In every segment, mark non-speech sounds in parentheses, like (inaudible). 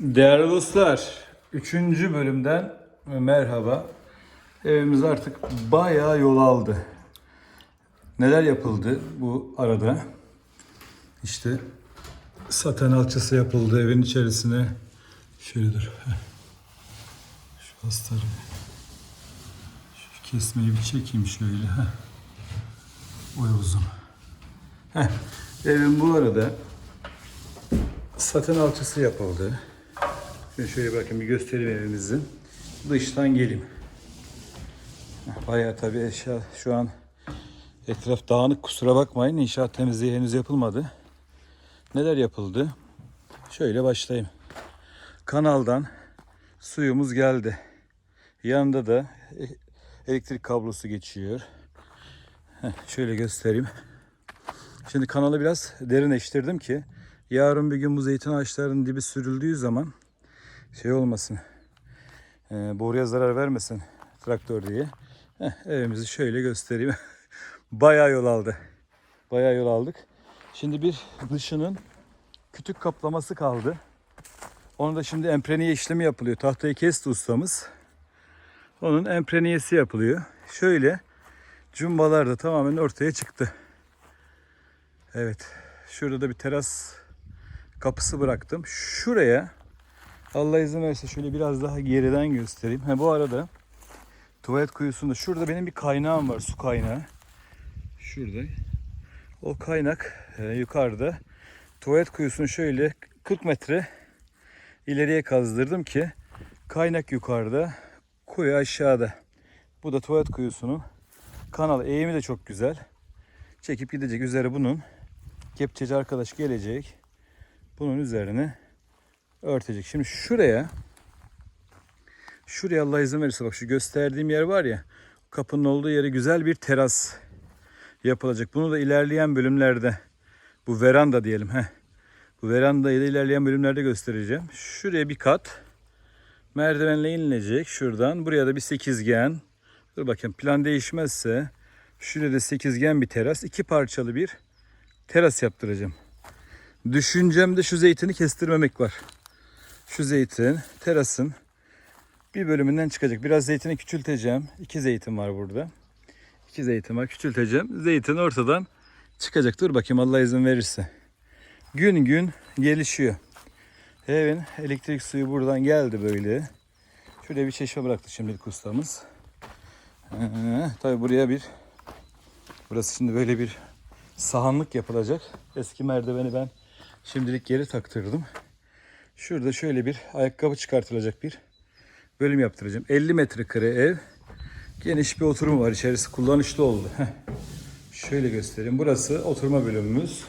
Değerli dostlar, 3. bölümden merhaba. Evimiz artık bayağı yol aldı. Neler yapıldı bu arada? İşte saten alçısı yapıldı evin içerisine. Şöyle dur. Şu hastarı. Şu kesmeyi bir çekeyim şöyle. Oy uzun. Heh. Evin bu arada saten alçısı yapıldı. Şimdi şöyle bakın bir göstereyim evimizi. Dıştan geleyim. Bayağı tabii eşya şu an etraf dağınık kusura bakmayın. İnşaat temizliği henüz yapılmadı. Neler yapıldı? Şöyle başlayayım. Kanaldan suyumuz geldi. Yanında da e- elektrik kablosu geçiyor. Heh, şöyle göstereyim. Şimdi kanalı biraz derinleştirdim ki yarın bir gün bu zeytin ağaçlarının dibi sürüldüğü zaman şey olmasın. E, boruya zarar vermesin traktör diye. Heh, evimizi şöyle göstereyim. (laughs) Bayağı yol aldı. Bayağı yol aldık. Şimdi bir dışının kütük kaplaması kaldı. Onu da şimdi empreniye işlemi yapılıyor. Tahtayı kesti ustamız. Onun empreniyesi yapılıyor. Şöyle cumbalar da tamamen ortaya çıktı. Evet. Şurada da bir teras kapısı bıraktım. Şuraya Allah izin verirse şöyle biraz daha geriden göstereyim. Ha, bu arada tuvalet kuyusunda şurada benim bir kaynağım var. Su kaynağı. Şurada. O kaynak e, yukarıda. Tuvalet kuyusunu şöyle 40 metre ileriye kazdırdım ki kaynak yukarıda, kuyu aşağıda. Bu da tuvalet kuyusunun kanal eğimi de çok güzel. Çekip gidecek üzeri bunun. Kepçeci arkadaş gelecek. Bunun üzerine örtecek. Şimdi şuraya şuraya Allah izin verirse bak şu gösterdiğim yer var ya kapının olduğu yere güzel bir teras yapılacak. Bunu da ilerleyen bölümlerde bu veranda diyelim. Heh. Bu verandayı da ilerleyen bölümlerde göstereceğim. Şuraya bir kat merdivenle inilecek şuradan. Buraya da bir sekizgen. Dur bakayım plan değişmezse şurada da sekizgen bir teras. iki parçalı bir teras yaptıracağım. Düşüncemde şu zeytini kestirmemek var. Şu zeytin terasın bir bölümünden çıkacak. Biraz zeytini küçülteceğim. İki zeytin var burada. İki zeytin var küçülteceğim. Zeytin ortadan çıkacak. Dur bakayım Allah izin verirse. Gün gün gelişiyor. Evin elektrik suyu buradan geldi böyle. Şuraya bir çeşme bıraktı şimdilik ustamız. Ee, tabii buraya bir burası şimdi böyle bir sahanlık yapılacak. Eski merdiveni ben şimdilik geri taktırdım. Şurada şöyle bir ayakkabı çıkartılacak bir bölüm yaptıracağım. 50 metrekare ev. Geniş bir oturum var. İçerisi kullanışlı oldu. Şöyle göstereyim. Burası oturma bölümümüz.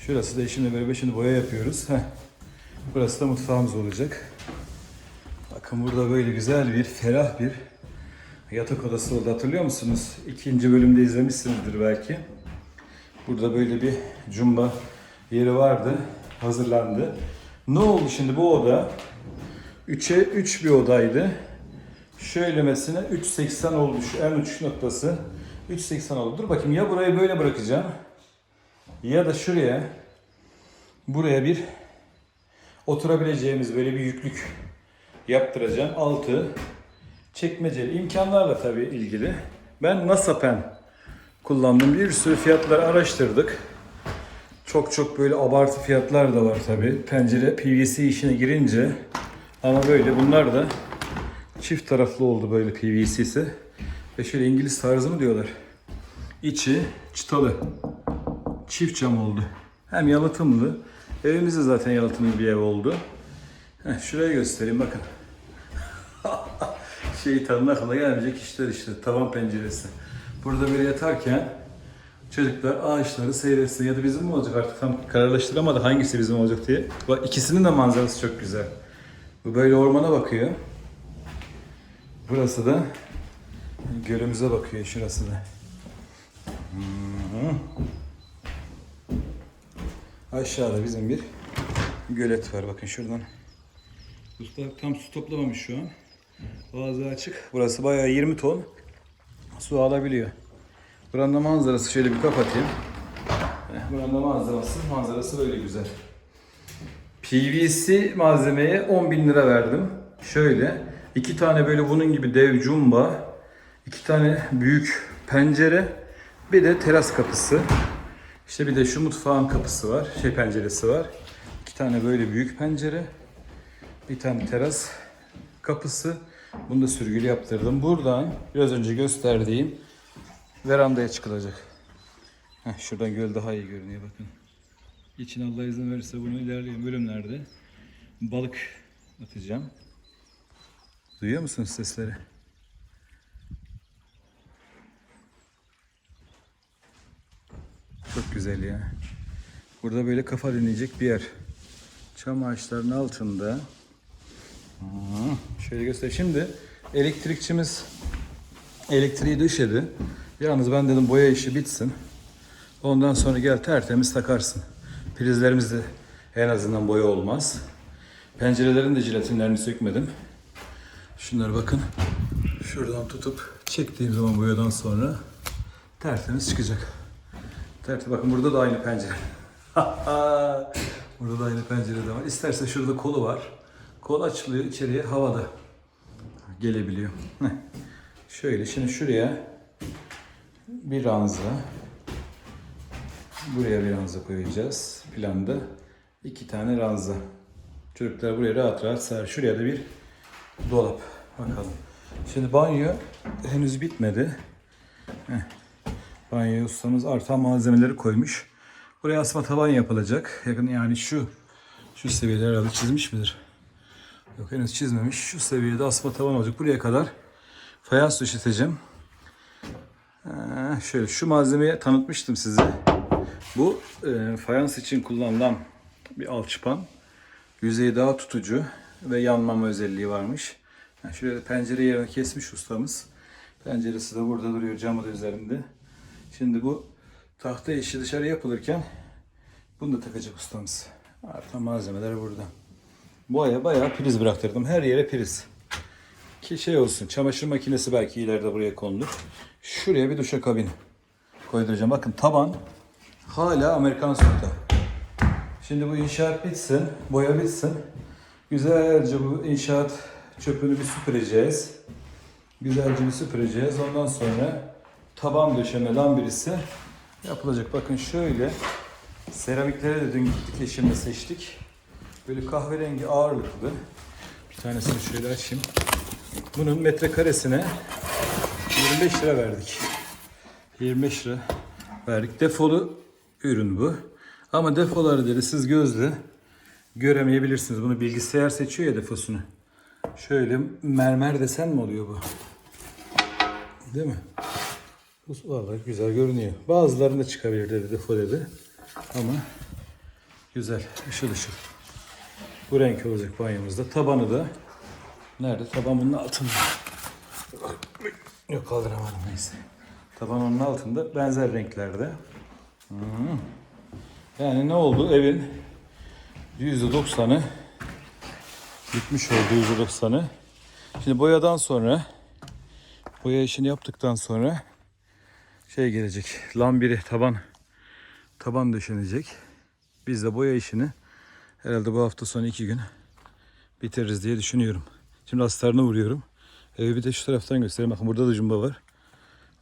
Şurası da eşimle beraber şimdi boya yapıyoruz. Burası da mutfağımız olacak. Bakın burada böyle güzel bir, ferah bir yatak odası oldu. Hatırlıyor musunuz? İkinci bölümde izlemişsinizdir belki. Burada böyle bir cumba yeri vardı. Hazırlandı. Ne oldu şimdi bu oda? 3'e 3 bir odaydı. Şöylemesine 3.80 olmuş en uç noktası. 3.80 oldu. Dur bakayım ya burayı böyle bırakacağım. Ya da şuraya buraya bir oturabileceğimiz böyle bir yüklük yaptıracağım. Altı çekmeceli imkanlarla tabii ilgili. Ben Nasapen kullandım. Bir sürü fiyatları araştırdık. Çok çok böyle abartı fiyatlar da var tabii. Pencere PVC işine girince ama böyle bunlar da çift taraflı oldu böyle PVC'si. Ve şöyle İngiliz tarzı mı diyorlar. İçi çıtalı. Çift cam oldu. Hem yalıtımlı. Evimiz de zaten yalıtımlı bir ev oldu. Heh, şuraya göstereyim bakın. (laughs) Şeytanın aklına gelmeyecek işler işte. Tavan penceresi. Burada böyle yatarken çocuklar ağaçları seyretsin ya da bizim mi olacak artık tam kararlaştıramadık hangisi bizim olacak diye. Bak ikisinin de manzarası çok güzel. Bu böyle ormana bakıyor. Burası da gölümüze bakıyor şurası da. Aşağıda bizim bir gölet var. Bakın şuradan. Usta tam su toplamamış şu an. Ağzı açık. Burası bayağı 20 ton su alabiliyor. Buranın da manzarası şöyle bir kapatayım. Heh, Buranın da manzarası, manzarası böyle güzel. PVC malzemeye 10 bin lira verdim. Şöyle iki tane böyle bunun gibi dev cumba, iki tane büyük pencere, bir de teras kapısı. İşte bir de şu mutfağın kapısı var, şey penceresi var. İki tane böyle büyük pencere, bir tane teras kapısı. Bunu da sürgülü yaptırdım. Buradan biraz önce gösterdiğim verandaya çıkılacak. Heh, şuradan göl daha iyi görünüyor bakın. İçine Allah izin verirse bunu ilerleyen bölümlerde balık atacağım. Duyuyor musunuz sesleri? Çok güzel ya. Burada böyle kafa dinleyecek bir yer. Çam ağaçlarının altında. Şöyle göster. Şimdi elektrikçimiz elektriği döşedi. Yalnız ben dedim boya işi bitsin. Ondan sonra gel tertemiz takarsın. Prizlerimizde en azından boya olmaz. Pencerelerin de jelatinlerini sökmedim. Şunlara bakın. Şuradan tutup çektiğim zaman boyadan sonra tertemiz çıkacak. Tertemiz. Bakın burada da aynı pencere. (laughs) burada da aynı pencere de var. İsterse şurada kolu var. Kol açılıyor içeriye havada gelebiliyor. Şöyle şimdi şuraya bir ranza buraya bir ranza koyacağız planda. iki tane ranza. Çocuklar buraya rahat rahat sığar. Şuraya da bir dolap. Bakalım. Şimdi banyo henüz bitmedi. Heh. Banyo ustamız artan malzemeleri koymuş. Buraya asma tavan yapılacak. Yakın yani şu şu seviyede herhalde çizmiş midir? Yok henüz çizmemiş. Şu seviyede asma tavan olacak. Buraya kadar fayans döşeteceğim. Ee, şöyle şu malzemeyi tanıtmıştım size. Bu e, fayans için kullanılan bir alçıpan. Yüzeyi daha tutucu ve yanmama özelliği varmış. Yani şöyle pencere yerini kesmiş ustamız. Penceresi de burada duruyor camı da üzerinde. Şimdi bu tahta işi dışarı yapılırken bunu da takacak ustamız. Artan malzemeler burada. Bu aya bayağı priz bıraktırdım. Her yere priz. Ki şey olsun çamaşır makinesi belki ileride buraya konulur. Şuraya bir duşakabin koyduracağım. Bakın taban hala Amerikan sokta. Şimdi bu inşaat bitsin, boya bitsin. Güzelce bu inşaat çöpünü bir süpüreceğiz. Güzelce bir süpüreceğiz. Ondan sonra taban döşeme lambirisi yapılacak. Bakın şöyle seramiklere de dün gittik eşimle seçtik. Böyle kahverengi ağırlıklı. Bir tanesini şöyle açayım. Bunun metrekaresine 25 lira verdik. 25 lira verdik. Defolu ürün bu. Ama defoları dedi siz gözle göremeyebilirsiniz. Bunu bilgisayar seçiyor ya defosunu. Şöyle mermer desen mi oluyor bu? Değil mi? Bu vallahi güzel görünüyor. Bazılarında çıkabilir dedi defo dedi. Ama güzel, ışıl ışıl. Bu renk olacak banyomuzda. Tabanı da nerede? Taban bunun altında. Yok kaldıramadım neyse. Taban onun altında benzer renklerde. Hmm. Yani ne oldu? Evin %90'ı bitmiş oldu %90'ı. Şimdi boyadan sonra boya işini yaptıktan sonra şey gelecek. Lambiri taban taban döşenecek. Biz de boya işini herhalde bu hafta sonu iki gün bitiririz diye düşünüyorum. Şimdi astarını vuruyorum. Evi bir de şu taraftan göstereyim. Bakın burada da cumba var.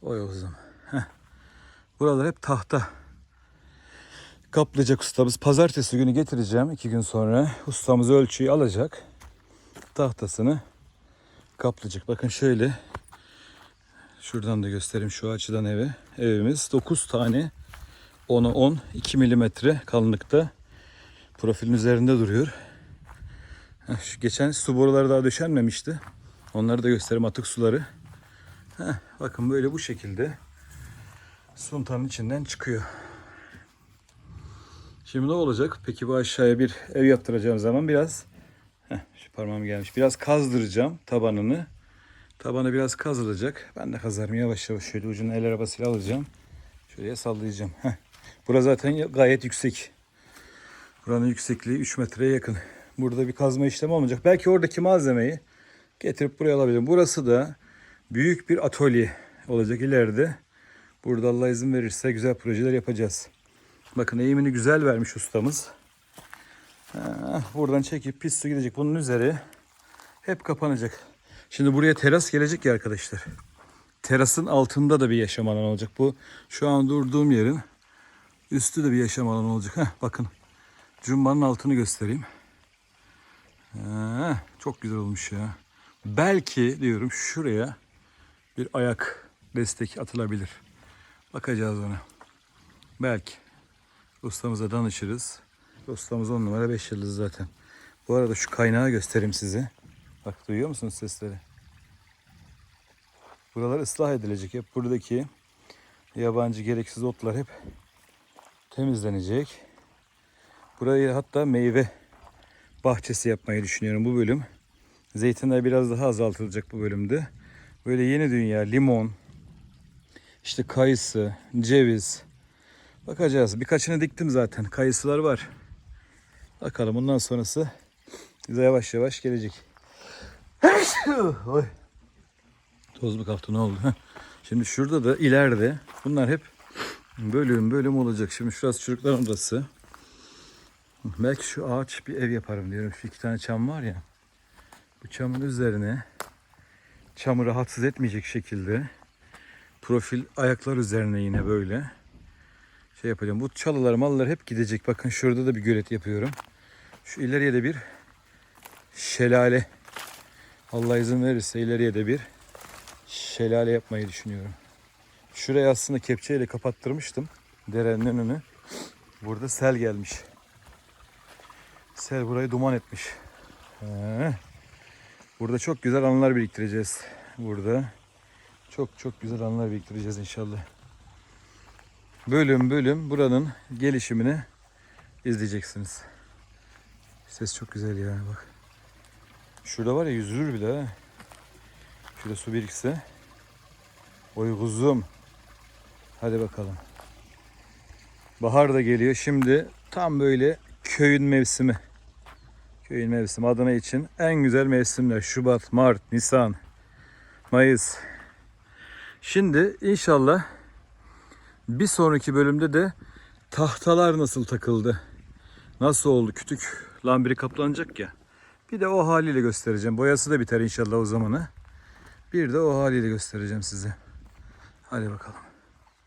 Oy o zaman. Heh. Buralar hep tahta. Kaplayacak ustamız. Pazartesi günü getireceğim iki gün sonra. Ustamız ölçüyü alacak. Tahtasını kaplayacak. Bakın şöyle. Şuradan da göstereyim şu açıdan evi. Evimiz 9 tane 10'a 10 2 milimetre kalınlıkta profilin üzerinde duruyor. Şu geçen su boruları daha döşenmemişti. Onları da göstereyim atık suları. Heh, bakın böyle bu şekilde suntanın içinden çıkıyor. Şimdi ne olacak? Peki bu aşağıya bir ev yaptıracağım zaman biraz heh, şu parmağım gelmiş. Biraz kazdıracağım tabanını. Tabanı biraz kazılacak. Ben de kazarım yavaş yavaş şöyle ucunu el arabasıyla alacağım. Şuraya sallayacağım. Heh. Burası zaten gayet yüksek. Buranın yüksekliği 3 metreye yakın. Burada bir kazma işlemi olmayacak. Belki oradaki malzemeyi getirip buraya alabilirim. Burası da büyük bir atölye olacak ileride. Burada Allah izin verirse güzel projeler yapacağız. Bakın eğimini güzel vermiş ustamız. Buradan çekip pis su gidecek. Bunun üzeri hep kapanacak. Şimdi buraya teras gelecek ya arkadaşlar. Terasın altında da bir yaşam alanı olacak. Bu şu an durduğum yerin üstü de bir yaşam alanı olacak. Heh, bakın. Cumbanın altını göstereyim. Ha, çok güzel olmuş ya. Belki diyorum şuraya bir ayak destek atılabilir. Bakacağız ona. Belki. Ustamıza danışırız. Ustamız on numara 5 yıldız zaten. Bu arada şu kaynağı göstereyim size. Bak duyuyor musunuz sesleri? Buralar ıslah edilecek. Hep buradaki yabancı gereksiz otlar hep temizlenecek. Burayı hatta meyve bahçesi yapmayı düşünüyorum bu bölüm. Zeytinler biraz daha azaltılacak bu bölümde. Böyle yeni dünya, limon, işte kayısı, ceviz. Bakacağız. Birkaçını diktim zaten. Kayısılar var. Bakalım bundan sonrası yavaş yavaş gelecek. (coughs) Oy. Toz mu kaptı ne oldu? Şimdi şurada da ileride bunlar hep bölüm bölüm olacak. Şimdi şurası çocukların odası. Belki şu ağaç bir ev yaparım diyorum. Şu iki tane çam var ya. Bu çamın üzerine çamı rahatsız etmeyecek şekilde profil ayaklar üzerine yine böyle şey yapacağım. Bu çalılar mallar hep gidecek. Bakın şurada da bir gölet yapıyorum. Şu ileriye de bir şelale. Allah izin verirse ileriye de bir şelale yapmayı düşünüyorum. Şurayı aslında kepçeyle kapattırmıştım. Derenin önünü. Burada sel gelmiş. Sel burayı duman etmiş. He. Burada çok güzel anılar biriktireceğiz. Burada çok çok güzel anılar biriktireceğiz inşallah. Bölüm bölüm buranın gelişimini izleyeceksiniz. Ses çok güzel ya bak. Şurada var ya yüzülür bile ha. Şurada su birikse. Oy kuzum. Hadi bakalım. Bahar da geliyor. Şimdi tam böyle köyün mevsimi. Köyün mevsimi Adana için en güzel mevsimler. Şubat, Mart, Nisan, Mayıs. Şimdi inşallah bir sonraki bölümde de tahtalar nasıl takıldı? Nasıl oldu? Kütük lambiri kaplanacak ya. Bir de o haliyle göstereceğim. Boyası da biter inşallah o zamanı. Bir de o haliyle göstereceğim size. Hadi bakalım.